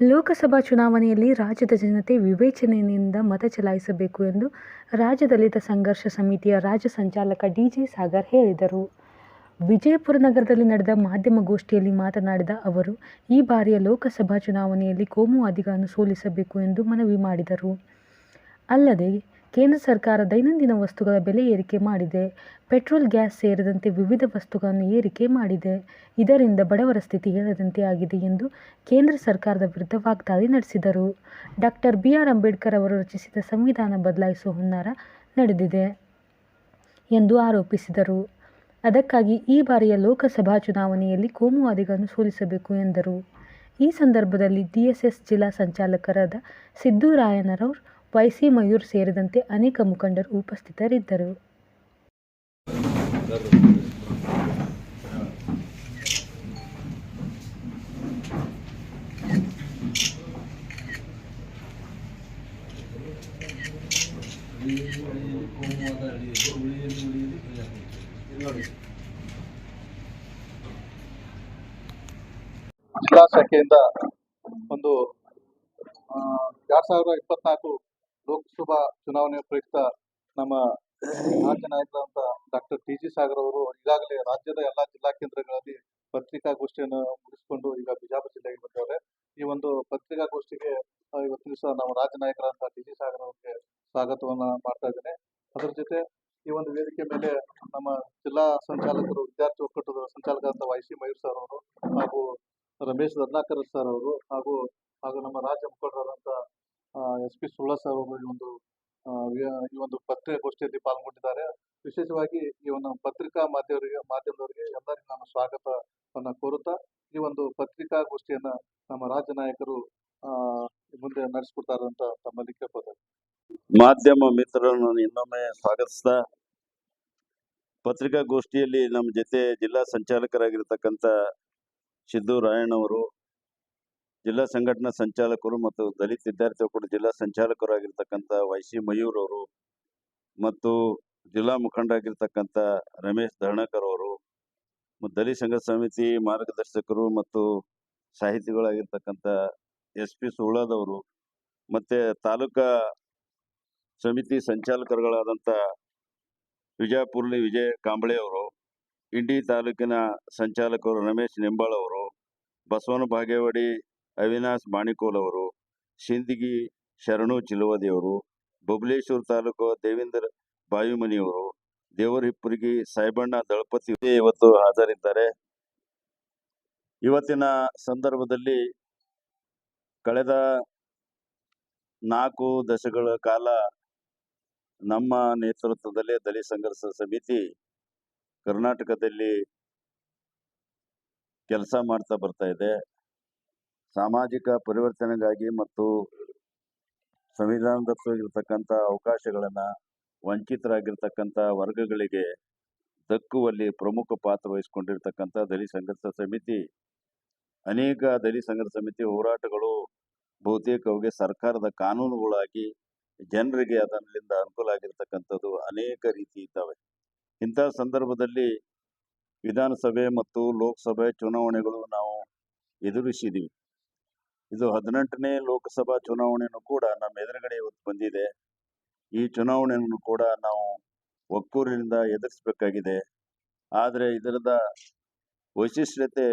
ಲೋಕಸಭಾ ಚುನಾವಣೆಯಲ್ಲಿ ರಾಜ್ಯದ ಜನತೆ ವಿವೇಚನೆಯಿಂದ ಮತ ಚಲಾಯಿಸಬೇಕು ಎಂದು ರಾಜ್ಯ ದಲಿತ ಸಂಘರ್ಷ ಸಮಿತಿಯ ರಾಜ್ಯ ಸಂಚಾಲಕ ಡಿಜೆ ಸಾಗರ್ ಹೇಳಿದರು. ವಿಜಯಪುರ ನಗರದಲ್ಲಿ ನಡೆದ ಮಾಧ್ಯಮಗೋಷ್ಠಿಯಲ್ಲಿ ಮಾತನಾಡಿದ ಅವರು, ಈ ಬಾರಿಯ ಲೋಕಸಭಾ ಚುನಾವಣೆಯಲ್ಲಿ ಕೋಮುವಾದಿಗಳನ್ನು ಸೋಲಿಸಬೇಕು ಎಂದು ಮನವಿ ಮಾಡಿದರು. ಅಲ್ಲದೆ, ಕೇಂದ್ರ ಸರ್ಕಾರ ದೈನಂದಿನ ವಸ್ತುಗಳ ಬೆಲೆ ಏರಿಕೆ ಮಾಡಿದೆ. ಪೆಟ್ರೋಲ್, ಗ್ಯಾಸ್ ಸೇರಿದಂತೆ ವಿವಿಧ ವಸ್ತುಗಳನ್ನು ಏರಿಕೆ ಮಾಡಿದೆ. ಇದರಿಂದ ಬಡವರ ಸ್ಥಿತಿ ಹೇಳದಂತೆ ಆಗಿದೆ ಎಂದು ಕೇಂದ್ರ ಸರ್ಕಾರದ ವಿರುದ್ಧ ವಾಗ್ದಾಳಿ ನಡೆಸಿದರು. Doctor B. ಆರ್. ಅಂಬೇಡ್ಕರ್ ಅವರು ರಚಿಸಿದ ಸಂವಿಧಾನ ಬದಲಾಯಿಸುವ ಹುನ್ನಾರ ನಡೆದಿದೆ ಎಂದು ಆರೋಪಿಸಿದರು. ಅದಕ್ಕಾಗಿ ಈ ಬಾರಿಯ ಲೋಕಸಭಾ ಚುನಾವಣೆಯಲ್ಲಿ ಕೋಮುವಾದಿಗಳನ್ನು ಸೋಲಿಸಬೇಕು ಎಂದರು. ಈ ಸಂದರ್ಭದಲ್ಲಿ ಡಿಎಸ್ಎಸ್ ಜಿಲ್ಲಾ ಸಂಚಾಲಕರಾದ ಸಿದ್ದು ರಾಯಣ್ಣನವರ್, ವೈ. ಸಿ. ಮಯೂರ್ ಸೇರಿದಂತೆ ಅನೇಕ ಮುಖಂಡರು ಉಪಸ್ಥಿತರಿದ್ದರು. ಶಾಖೆಯಿಂದ ಒಂದು ಎರಡ್ ಸಾವಿರದ ಇಪ್ಪತ್ನಾಲ್ಕು ಲೋಕಸಭಾ ಚುನಾವಣೆ ಪ್ರಯುಕ್ತ ನಮ್ಮ ರಾಜ್ಯ ಅಂತ ಡಾಕ್ಟರ್ ಟಿ ಜಿ ಸಾಗರ್ ಅವರು ಈಗಾಗಲೇ ರಾಜ್ಯದ ಎಲ್ಲಾ ಜಿಲ್ಲಾ ಕೇಂದ್ರಗಳಲ್ಲಿ ಪತ್ರಿಕಾಗೋಷ್ಠಿಯನ್ನು ಮುಗಿಸಿಕೊಂಡು ಈಗ ಬಿಜಾಪುರ ಜಿಲ್ಲೆಗೆ ಬಂದವ್ರೆ. ಈ ಒಂದು ಪತ್ರಿಕಾಗೋಷ್ಠಿಗೆ ಇವತ್ತು ದಿವಸ ನಮ್ಮ ರಾಜ್ಯ ನಾಯಕರಾದಂತ ಟಿ ಜಿ ಸಾಗರ್ ಅವರಿಗೆ ಸ್ವಾಗತವನ್ನ ಮಾಡ್ತಾ ಇದ್ದೇನೆ. ಅದರ ಜೊತೆ ಈ ಒಂದು ವೇದಿಕೆ ಮೇಲೆ ನಮ್ಮ ಜಿಲ್ಲಾ ಸಂಚಾಲಕರು, ವಿದ್ಯಾರ್ಥಿ ಒಕ್ಕೂಟದ ಸಂಚಾಲಕ ವೈ ಸಿ ಮಯೂರ್ ಸರ್ ಅವರು ಹಾಗೂ ರಮೇಶ್ ರತ್ನಾಕರ್ ಸರ್ ಅವರು ಹಾಗೂ ಹಾಗೂ ನಮ್ಮ ರಾಜ್ಯ ಮುಖಂಡರಾದಂತ ಎಸ್ ಪಿ ಸುಳ್ಳ ಸರ್ ಅವರು ಈ ಒಂದು ಈ ಒಂದು ಪತ್ರಿಕಾಗೋಷ್ಠಿಯಲ್ಲಿ ಪಾಲ್ಗೊಂಡಿದ್ದಾರೆ. ವಿಶೇಷವಾಗಿ ಈ ಒಂದು ಪತ್ರಿಕಾ ಮಾಧ್ಯಮರಿಗೆ ಮಾಧ್ಯಮದವರಿಗೆ ಎಲ್ಲರಿಗೂ ನಾನು ಸ್ವಾಗತವನ್ನು ಕೋರುತ್ತಾ, ಈ ಒಂದು ಪತ್ರಿಕಾಗೋಷ್ಠಿಯನ್ನ ನಮ್ಮ ರಾಜ್ಯ ನಾಯಕರು ಮುಂದೆ ನಡೆಸ್ಕೊಡ್ತಾರೆ ಅಂತ ತಮ್ಮಲ್ಲಿ ಕೇಳ್ಕೋತಾರೆ ಮಾಧ್ಯಮ ಮಿತ್ರರನ್ನು ಇನ್ನೊಮ್ಮೆ ಸ್ವಾಗತಿಸ್ತಾ ಪತ್ರಿಕಾಗೋಷ್ಠಿಯಲ್ಲಿ ನಮ್ಮ ಜೊತೆ ಜಿಲ್ಲಾ ಸಂಚಾಲಕರಾಗಿರ್ತಕ್ಕಂಥ ಸಿದ್ದು ರಾಯಣ್ಣವರು ಜಿಲ್ಲಾ ಸಂಘಟನಾ ಸಂಚಾಲಕರು ಮತ್ತು ದಲಿತ ವಿದ್ಯಾರ್ಥಿ ಒಕ್ಕೂಟ ಜಿಲ್ಲಾ ಸಂಚಾಲಕರಾಗಿರ್ತಕ್ಕಂಥ ವೈ ಸಿ ಮಯೂರ್ ಅವರು ಮತ್ತು ಜಿಲ್ಲಾ ಮುಖಂಡರಾಗಿರ್ತಕ್ಕಂಥ ರಮೇಶ್ ದರ್ಣಕರ್ ಅವರು ಮತ್ತು ದಲಿತ ಸಂಘ ಸಮಿತಿ ಮಾರ್ಗದರ್ಶಕರು ಮತ್ತು ಸಾಹಿತಿಗಳಾಗಿರ್ತಕ್ಕಂಥ ಎಸ್ ಪಿ ಸುಳ್ಳಾದವರು ಮತ್ತು ತಾಲೂಕಾ ಸಮಿತಿ ಸಂಚಾಲಕರುಗಳಾದಂಥ ವಿಜಯಪುರ್ಲಿ ವಿಜಯ್ ಕಾಂಬಳೆ ಅವರು ಇಂಡಿ ತಾಲೂಕಿನ ಸಂಚಾಲಕರು ರಮೇಶ್ ನಿಂಬಾಳ್ ಅವರು ಬಸವನ ಬಾಗೇವಾಡಿ ಅವಿನಾಶ್ ಬಾಣಿಕೋಲ್ ಅವರು ಸಿಂದಗಿ ಶರಣು ಚಿಲುವದಿಯವರು, ಬಬಲೇಶ್ವರ ತಾಲೂಕು ದೇವೇಂದ್ರ ಬಾಯುಮನಿಯವರು, ದೇವರಹಿಪ್ಪುರಗಿ ಸಾಯಿಬಣ್ಣ ದಳಪತಿ ಇವತ್ತು ಹಾಜರಿದ್ದಾರೆ. ಇವತ್ತಿನ ಸಂದರ್ಭದಲ್ಲಿ ಕಳೆದ ನಾಲ್ಕು ದಶಕಗಳ ಕಾಲ ನಮ್ಮ ನೇತೃತ್ವದಲ್ಲಿ ದಲಿತ ಸಂಘರ್ಷ ಸಮಿತಿ ಕರ್ನಾಟಕದಲ್ಲಿ ಕೆಲಸ ಮಾಡ್ತಾ ಬರ್ತಾ ಇದೆ. ಸಾಮಾಜಿಕ ಪರಿವರ್ತನೆಗಾಗಿ ಮತ್ತು ಸಂವಿಧಾನದಲ್ಲಿರ್ತಕ್ಕಂಥ ಅವಕಾಶಗಳನ್ನು ವಂಚಿತರಾಗಿರ್ತಕ್ಕಂಥ ವರ್ಗಗಳಿಗೆ ದಕ್ಕುವಲ್ಲಿ ಪ್ರಮುಖ ಪಾತ್ರ ವಹಿಸಿಕೊಂಡಿರ್ತಕ್ಕಂಥ ದಲಿತ ಸಂಘರ್ಷ ಸಮಿತಿ. ಅನೇಕ ದಲಿತ ಸಂಘರ್ಷ ಸಮಿತಿ ಹೋರಾಟಗಳು ಬಹುತೇಕವಾಗಿ ಸರ್ಕಾರದ ಕಾನೂನುಗಳಾಗಿ ಜನರಿಗೆ ಅದರಿಂದ ಅನುಕೂಲ ಆಗಿರ್ತಕ್ಕಂಥದ್ದು ಅನೇಕ ರೀತಿ ಇದ್ದಾವೆ. ಇಂಥ ಸಂದರ್ಭದಲ್ಲಿ ವಿಧಾನಸಭೆ ಮತ್ತು ಲೋಕಸಭೆ ಚುನಾವಣೆಗಳು ನಾವು ಎದುರಿಸಿದ್ದೀವಿ ಇದು ಹದಿನೆಂಟನೇ ಲೋಕಸಭಾ ಚುನಾವಣೆಯನ್ನು ಕೂಡ ನಮ್ಮ ಎದುರುಗಡೆ ಇವತ್ತು ಬಂದಿದೆ. ಈ ಚುನಾವಣೆಯನ್ನು ಕೂಡ ನಾವು ಒಕ್ಕೂರಿನಿಂದ ಎದುರಿಸಬೇಕಾಗಿದೆ. ಆದರೆ ಇದರದ ವೈಶಿಷ್ಟ್ಯತೆ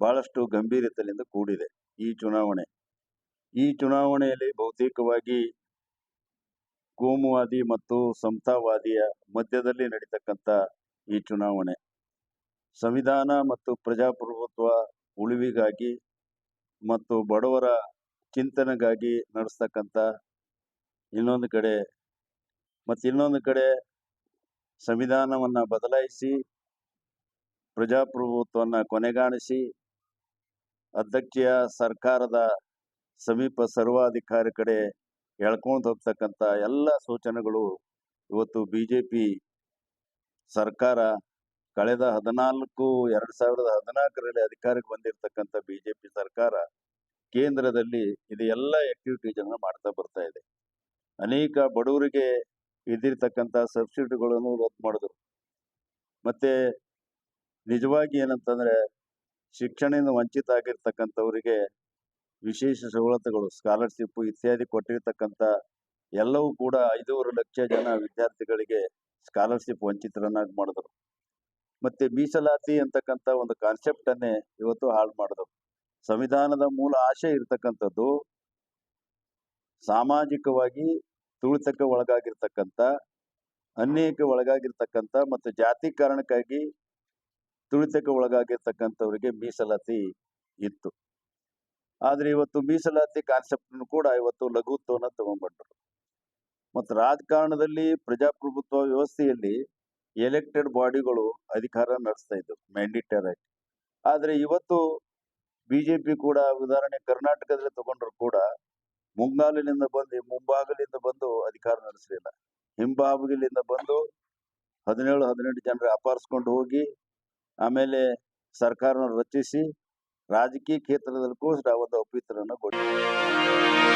ಬಹಳಷ್ಟು ಗಂಭೀರತೆಯಿಂದ ಕೂಡಿದೆ ಈ ಚುನಾವಣೆ. ಈ ಚುನಾವಣೆಯಲ್ಲಿ ಬಹುತೇಕವಾಗಿ ಕೋಮುವಾದಿ ಮತ್ತು ಸಮತಾವಾದಿಯ ಮಧ್ಯದಲ್ಲಿ ನಡೀತಕ್ಕಂಥ ಈ ಚುನಾವಣೆ. ಸಂವಿಧಾನ ಮತ್ತು ಪ್ರಜಾಪ್ರಭುತ್ವ ಉಳಿವಿಗಾಗಿ ಮತ್ತು ಬಡವರ ಚಿಂತನೆಗಾಗಿ ನಡೆಸ್ತಕ್ಕಂಥ ಇನ್ನೊಂದು ಕಡೆ ಮತ್ತು ಇನ್ನೊಂದು ಕಡೆ ಸಂವಿಧಾನವನ್ನು ಬದಲಾಯಿಸಿ, ಪ್ರಜಾಪ್ರಭುತ್ವವನ್ನು ಕೊನೆಗಾಣಿಸಿ, ಅಧ್ಯಕ್ಷೀಯ ಸರ್ಕಾರದ ಸಮೀಪ ಸರ್ವಾಧಿಕಾರಿ ಕಡೆ ಎಳ್ಕೊಂಡು ಹೋಗ್ತಕ್ಕಂಥ ಎಲ್ಲ ಸೂಚನೆಗಳು ಇವತ್ತು ಬಿ ಸರ್ಕಾರ ಕಳೆದ ಹದಿನಾಲ್ಕು, ಎರಡು ಸಾವಿರದ ಹದಿನಾಲ್ಕರಲ್ಲಿ ಅಧಿಕಾರಕ್ಕೆ ಬಂದಿರತಕ್ಕಂಥ ಬಿ ಜೆ ಪಿ ಸರ್ಕಾರ ಕೇಂದ್ರದಲ್ಲಿ ಇದು ಎಲ್ಲ ಆಕ್ಟಿವಿಟೀಸನ್ನು ಮಾಡ್ತಾ ಬರ್ತಾ ಇದೆ. ಅನೇಕ ಬಡವರಿಗೆ ಇದ್ದಿರ್ತಕ್ಕಂಥ ಸಬ್ಸಿಡಿಗಳನ್ನು ರದ್ದು ಮಾಡಿದ್ರು. ಮತ್ತೆ ನಿಜವಾಗಿ ಏನಂತಂದ್ರೆ ಶಿಕ್ಷಣದಿಂದ ವಂಚಿತ ಆಗಿರ್ತಕ್ಕಂಥವರಿಗೆ ವಿಶೇಷ ಸವಲತ್ತುಗಳು ಸ್ಕಾಲರ್ಶಿಪ್ ಇತ್ಯಾದಿ ಕೊಟ್ಟಿರ್ತಕ್ಕಂಥ ಎಲ್ಲವೂ ಕೂಡ ಐದೂವರೆ ಲಕ್ಷ ಜನ ವಿದ್ಯಾರ್ಥಿಗಳಿಗೆ ಸ್ಕಾಲರ್ಶಿಪ್ ವಂಚಿತರನ್ನಾಗಿ ಮಾಡಿದ್ರು. ಮತ್ತೆ ಮೀಸಲಾತಿ ಅಂತಕ್ಕಂಥ ಒಂದು ಕಾನ್ಸೆಪ್ಟ್ ಅನ್ನೇ ಇವತ್ತು ಹಾಳು ಮಾಡಿದ್ರು ಸಂವಿಧಾನದ ಮೂಲ ಆಶೆ ಇರ್ತಕ್ಕಂಥದ್ದು ಸಾಮಾಜಿಕವಾಗಿ ತುಳಿತಕ್ಕೆ ಒಳಗಾಗಿರ್ತಕ್ಕಂಥ ಅನ್ಯಕ್ಕೆ ಒಳಗಾಗಿರ್ತಕ್ಕಂಥ ಮತ್ತು ಜಾತಿ ಕಾರಣಕ್ಕಾಗಿ ತುಳಿತಕ್ಕೆ ಒಳಗಾಗಿರ್ತಕ್ಕಂಥವ್ರಿಗೆ ಮೀಸಲಾತಿ ಇತ್ತು. ಆದ್ರೆ ಇವತ್ತು ಮೀಸಲಾತಿ ಕಾನ್ಸೆಪ್ಟ್ ಕೂಡ ಇವತ್ತು ಲಘುತ್ವವನ್ನು ತಗೊಂಡ್ಬಿಟ್ರು ಮತ್ತು ರಾಜಕಾರಣದಲ್ಲಿ ಪ್ರಜಾಪ್ರಭುತ್ವ ವ್ಯವಸ್ಥೆಯಲ್ಲಿ ಎಲೆಕ್ಟೆಡ್ ಬಾಡಿಗಳು ಅಧಿಕಾರ ನಡೆಸ್ತಾ ಇದ್ದವು ಆಗಿ. ಆದ್ರೆ ಇವತ್ತು ಬಿಜೆಪಿ ಕೂಡ, ಉದಾಹರಣೆ ಕರ್ನಾಟಕದಲ್ಲಿ ತಗೊಂಡ್ರು ಕೂಡ ಮುಂಗಾಲಿನಿಂದ ಬಂದು ಮುಂಭಾಗಲಿಂದ ಬಂದು ಅಧಿಕಾರ ನಡೆಸಲಿಲ್ಲ. ಹಿಂಬಾಗಿಲಿಂದ ಬಂದು ಹದಿನೇಳು, ಹದಿನೆಂಟು ಜನರ ಅಪಹರಿಸ್ಕೊಂಡು ಹೋಗಿ, ಆಮೇಲೆ ಸರ್ಕಾರನ ರಚಿಸಿ, ರಾಜಕೀಯ ಕ್ಷೇತ್ರದಲ್ಲಿ ಕೂಡ ಒಂದು ಅಪಿತರನ್ನು ಕೊಟ್ಟಿದ್ದಾರೆ